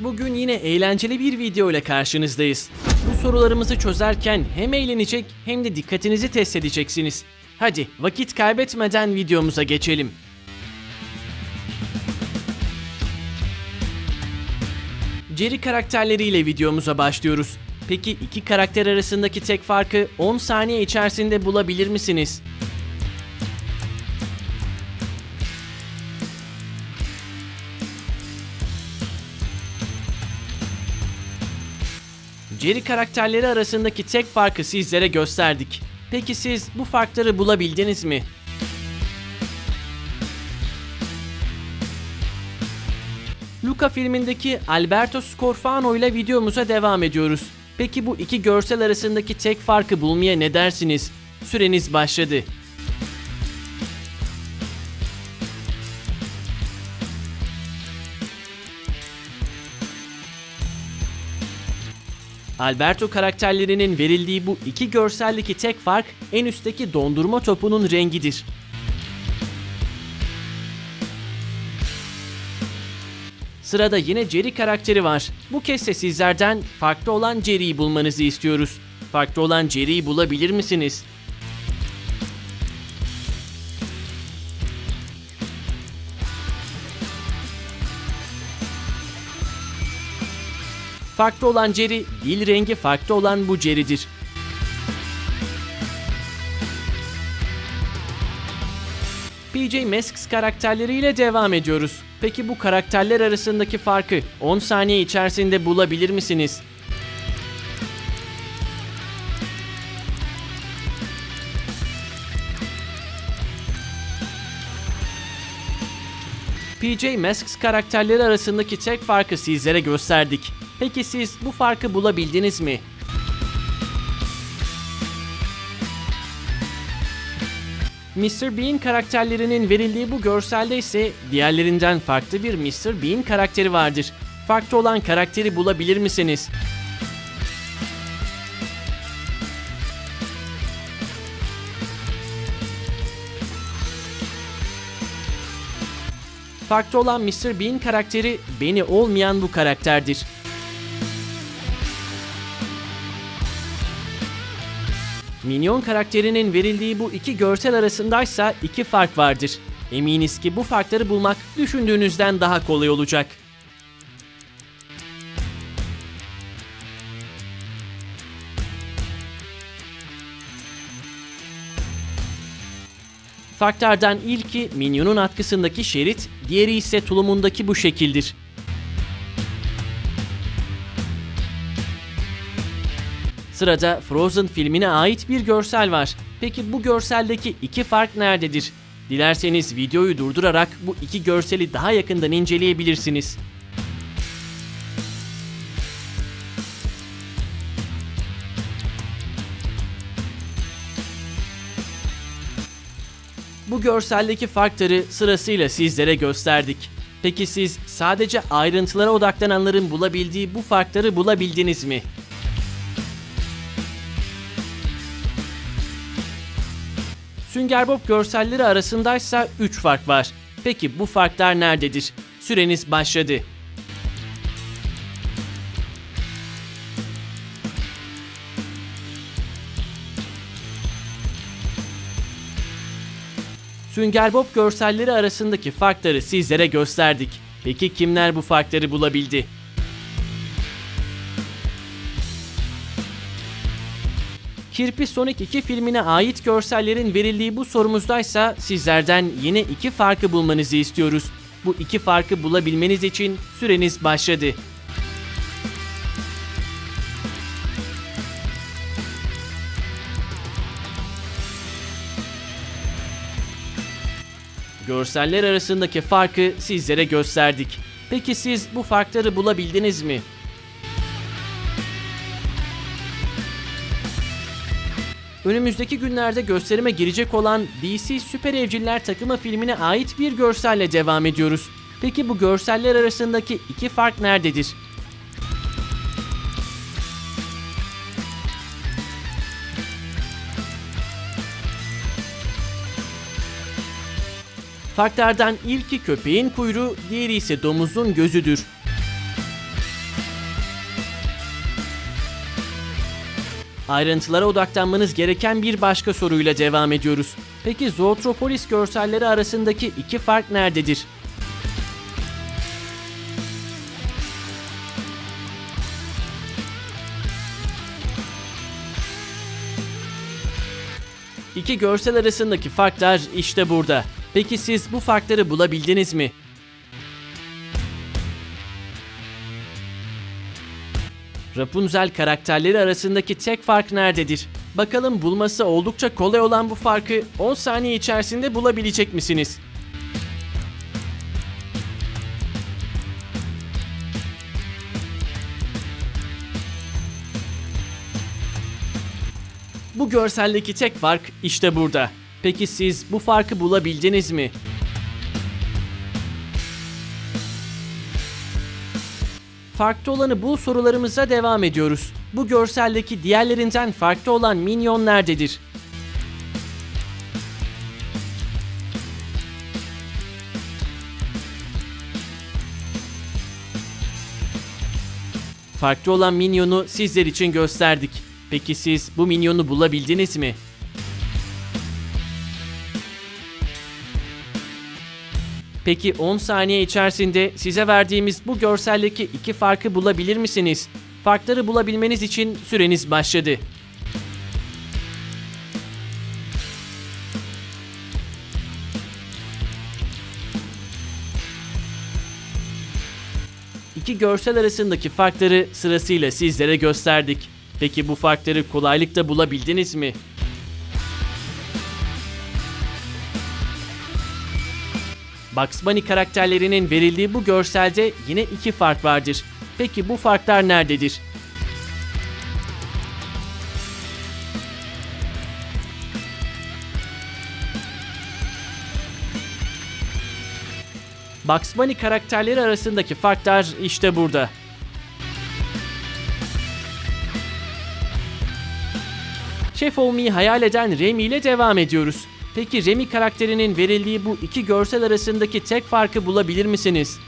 Bugün yine eğlenceli bir video ile karşınızdayız. Bu sorularımızı çözerken hem eğlenecek hem de dikkatinizi test edeceksiniz. Hadi vakit kaybetmeden videomuza geçelim. Jerry karakterleriyle videomuza başlıyoruz. Peki iki karakter arasındaki tek farkı 10 saniye içerisinde bulabilir misiniz? Jerry karakterleri arasındaki tek farkı sizlere gösterdik. Peki siz bu farkları bulabildiniz mi? Luca filmindeki Alberto Scorfano ile videomuza devam ediyoruz. Peki bu iki görsel arasındaki tek farkı bulmaya ne dersiniz? Süreniz başladı. Alberto karakterlerinin verildiği bu iki görseldeki tek fark en üstteki dondurma topunun rengidir. Sırada yine Jerry karakteri var. Bu kez de sizlerden farklı olan Jerry'yi bulmanızı istiyoruz. Farklı olan Jerry'yi bulabilir misiniz? Farklı olan Jerry, dil rengi farklı olan bu Jerry'dir. PJ Masks karakterleriyle devam ediyoruz. Peki bu karakterler arasındaki farkı 10 saniye içerisinde bulabilir misiniz? PJ Masks karakterleri arasındaki tek farkı sizlere gösterdik. Peki siz bu farkı bulabildiniz mi? Mr. Bean karakterlerinin verildiği bu görselde ise diğerlerinden farklı bir Mr. Bean karakteri vardır. Farklı olan karakteri bulabilir misiniz? Farklı olan Mr. Bean karakteri beni olmayan bu karakterdir. Minyon karakterinin verildiği bu iki görsel arasındaysa iki fark vardır. Eminiz ki bu farkları bulmak düşündüğünüzden daha kolay olacak. Farklardan ilki Minyon'un atkısındaki şerit, diğeri ise tulumundaki bu şekildir. Sırada Frozen filmine ait bir görsel var. Peki bu görseldeki iki fark nerededir? Dilerseniz videoyu durdurarak bu iki görseli daha yakından inceleyebilirsiniz. Bu görseldeki farkları sırasıyla sizlere gösterdik. Peki siz sadece ayrıntılara odaklananların bulabildiği bu farkları bulabildiniz mi? Sünger Bob görselleri arasındaysa 3 fark var. Peki bu farklar nerededir? Süreniz başladı. Sünger Bob görselleri arasındaki farkları sizlere gösterdik. Peki kimler bu farkları bulabildi? Kirpi Sonic 2 filmine ait görsellerin verildiği bu sorumuzdaysa sizlerden yine iki farkı bulmanızı istiyoruz. Bu iki farkı bulabilmeniz için süreniz başladı. Görseller arasındaki farkı sizlere gösterdik. Peki siz bu farkları bulabildiniz mi? Önümüzdeki günlerde gösterime girecek olan DC Süper Evciller takımı filmine ait bir görselle devam ediyoruz. Peki bu görseller arasındaki iki fark nerededir? Farklardan ilki köpeğin kuyruğu, diğeri ise domuzun gözüdür. Ayrıntılara odaklanmanız gereken bir başka soruyla devam ediyoruz. Peki Zootropolis görselleri arasındaki iki fark nerededir? İki görsel arasındaki farklar işte burada. Peki siz bu farkları bulabildiniz mi? Rapunzel karakterleri arasındaki tek fark nerededir? Bakalım bulması oldukça kolay olan bu farkı 10 saniye içerisinde bulabilecek misiniz? Bu görseldeki tek fark işte burada. Peki siz bu farkı bulabildiniz mi? Farklı olanı bul sorularımıza devam ediyoruz. Bu görseldeki diğerlerinden farklı olan minyon nerededir? Farklı olan minyonu sizler için gösterdik. Peki siz bu minyonu bulabildiniz mi? Peki 10 saniye içerisinde size verdiğimiz bu görseldeki iki farkı bulabilir misiniz? Farkları bulabilmeniz için süreniz başladı. İki görsel arasındaki farkları sırasıyla sizlere gösterdik. Peki bu farkları kolaylıkla bulabildiniz mi? Bugs Bunny karakterlerinin verildiği bu görselde yine iki fark vardır. Peki bu farklar nerededir? Bugs Bunny karakterleri arasındaki farklar işte burada. Şef olmayı hayal eden Remy ile devam ediyoruz. Peki Remy karakterinin verildiği bu iki görsel arasındaki tek farkı bulabilir misiniz?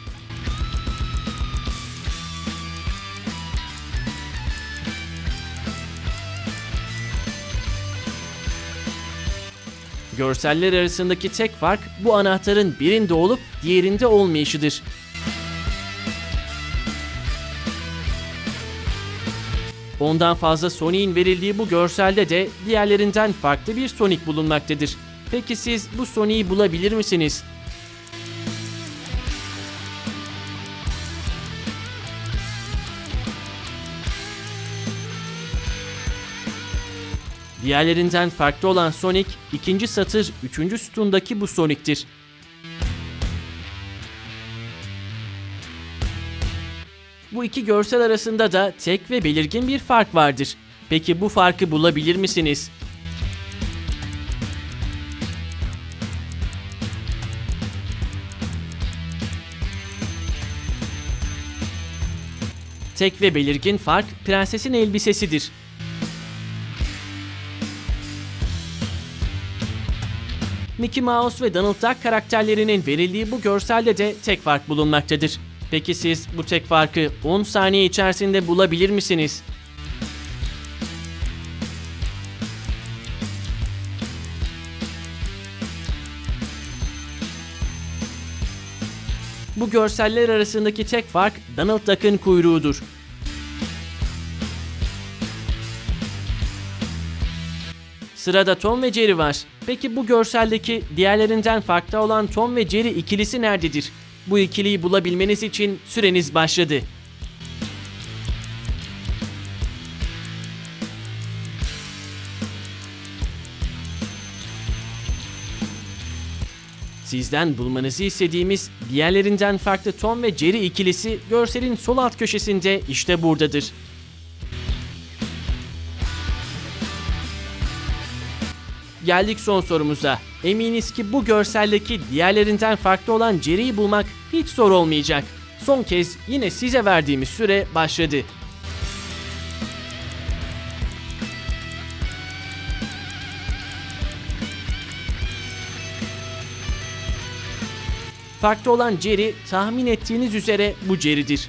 Görseller arasındaki tek fark bu anahtarın birinde olup diğerinde olmayışıdır. Ondan fazla Sonic'in verildiği bu görselde de diğerlerinden farklı bir Sonic bulunmaktadır. Peki siz bu Sonic'i bulabilir misiniz? Diğerlerinden farklı olan Sonic, ikinci satır üçüncü sütundaki bu Sonic'tir. Bu iki görsel arasında da tek ve belirgin bir fark vardır. Peki bu farkı bulabilir misiniz? Tek ve belirgin fark prensesin elbisesidir. Mickey Mouse ve Donald Duck karakterlerinin verildiği bu görselde de tek fark bulunmaktadır. Peki siz bu tek farkı 10 saniye içerisinde bulabilir misiniz? Görseller arasındaki tek fark Donald Duck'ın kuyruğudur. Sırada Tom ve Jerry var. Peki bu görseldeki diğerlerinden farklı olan Tom ve Jerry ikilisi nerededir? Bu ikiliyi bulabilmeniz için süreniz başladı. Sizden bulmanızı istediğimiz diğerlerinden farklı Tom ve Jerry ikilisi görselin sol alt köşesinde işte buradadır. Geldik son sorumuza. Eminiz ki bu görseldeki diğerlerinden farklı olan Jerry'i bulmak hiç zor olmayacak. Son kez yine size verdiğimiz süre başladı. Farklı olan Jerry tahmin ettiğiniz üzere bu Jerry'dir.